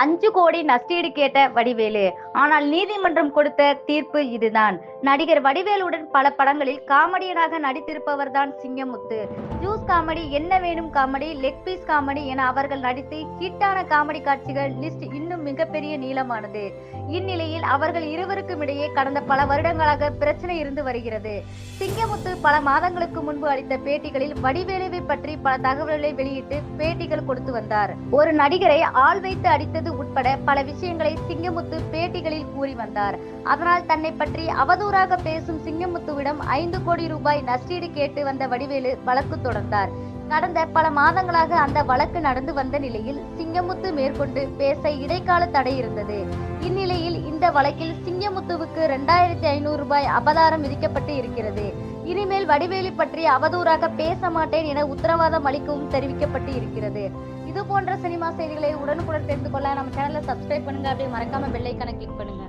அஞ்சு கோடி நஷ்டீடு கேட்ட வடிவேலு. ஆனால் நீதிமன்றம் கொடுத்த தீர்ப்பு இதுதான். நடிகர் வடிவேலுடன் பல படங்களில் காமெடியனாக நடித்திருப்பவர் தான் சிங்கமுத்து. ஜூஸ் காமெடி என்ன வேணும் காமெடி லெக் பீஸ் காமெடி என அவர்கள் நடித்து ஹிட்டான காமெடி காட்சிகள் லிஸ்ட் இன்னும் மிகப்பெரிய நீளமானது. இந்நிலையில் அவர்கள் இருவருக்கும் இடையே கடந்த பல வருடங்களாக பிரச்சனை இருந்து வருகிறது. சிங்கமுத்து பல மாதங்களுக்கு முன்பு அளித்த பேட்டிகளில் வடிவேலுவை பற்றி பல தகவல்களை வெளியிட்டு பேட்டிகள் கொடுத்து வந்தார். ஒரு நடிகரை ஆள் வைத்து செய்தது உட்பட பல விஷயங்களை சிங்கமுத்து பேட்டிகளில் கூறி வந்தார். அதனால் தன்னை பற்றி அவதூறாக பேசும் சிங்கமுத்துவிடம் ஐந்து கோடி ரூபாய் நஷ்டீடு கேட்டு வந்த வடிவேலு வழக்கு தொடர்ந்தார். கடந்த பல மாதங்களாக அந்த வழக்கு நடந்து வந்த நிலையில் சிங்கமுத்து மேற்கொண்டு பேச இடைக்கால தடை இருந்தது. இந்நிலையில் இந்த வழக்கில் சிங்கமுத்துவுக்கு இரண்டாயிரத்தி ஐநூறு ரூபாய் அபதாரம் விதிக்கப்பட்டு இருக்கிறது. இனிமேல் வடிவேலி பற்றி அவதூறாக பேச மாட்டேன் என உத்தரவாதம் அளிக்கவும் தெரிவிக்கப்பட்டு இருக்கிறது. இது போன்ற சினிமா செய்திகளை உடனுக்குடன் தெரிந்து கொள்ள நம்ம சேனலை சப்ஸ்கிரைப் பண்ணுங்க. அப்படியே மறக்காம பெல்லைக்கான கிளிக் பண்ணுங்க.